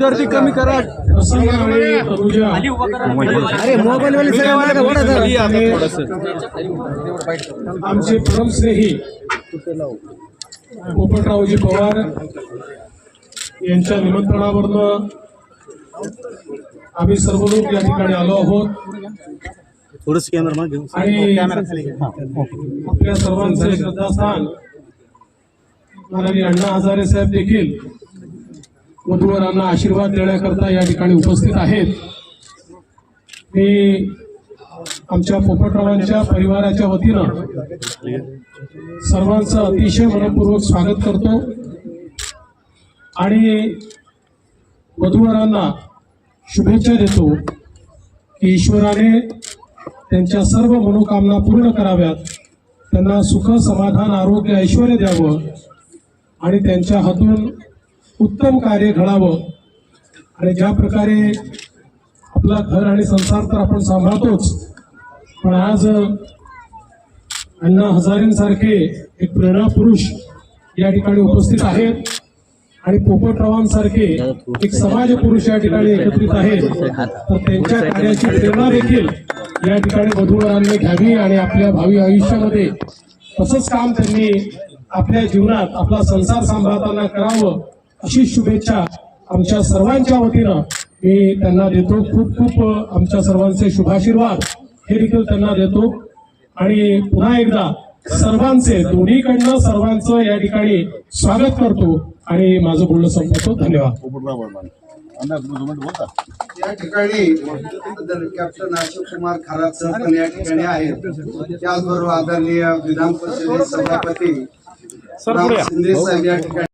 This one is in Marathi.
गर्दी कमी करा. अरे मोबाईल वाले. आमचे परमस्नेही पोपटरावजी पवार यांच्या निमंत्रणावरनं आम्ही सर्व लोक या ठिकाणी आलो आहोत. थोडंसं कॅमेरा मागे घेऊ आणि आपल्या सर्वांचे श्रद्धास्थान माननीय अण्णा हजारे साहेब देखील वधूवरांना आशीर्वाद देण्याकरता या ठिकाणी उपस्थित आहेत. मी आमच्या पोपटरावांच्या परिवाराच्या वतीनं सर्वांचं अतिशय मनपूर्वक स्वागत करतो. आणि वधूवरांना शुभेच्छा देतो की ईश्वराने त्यांच्या सर्व मनोकामना पूर्ण कराव्यात. त्यांना सुख समाधान आरोग्य ऐश्वर द्यावं आणि त्यांच्या हातून उत्तम कार्य घडावं. आणि ज्या प्रकारे आपला घर आणि संसार तर आपण सांभाळतोच पण आज अण्णा हजारेंसारखे एक प्रेरणा पुरुष या ठिकाणी उपस्थित आहेत आणि पोपटरावांसारखे एक समाज पुरुष या ठिकाणी एकत्रित आहेत. तर त्यांच्या कार्याची प्रेरणा देखील या ठिकाणी वधूवरांनी घ्यावी आणि आपल्या भावी आयुष्यामध्ये तसंच काम त्यांनी आपल्या जीवनात आपला संसार सांभाळताना करावं. अशी शुभेच्छा आमच्या सर्वांच्या वतीनं. मी त्यांना देतो खूप खूप आमच्या सर्वांचे शुभाशीर्वाद. हे देखील त्यांना देतो. आणि पुन्हा एकदा सर्वांचे दोन्हीकडनं सर्वांचं या ठिकाणी स्वागत करतो. आणि माझं बोलणं संपवतो धन्यवाद. या ठिकाणी कॅप्टन अशोक कुमार खरात सर पण या ठिकाणी आहेत. त्याचबरोबर आदरणीय विधान परिषदेचे सभापती शिंदे साहेब या ठिकाणी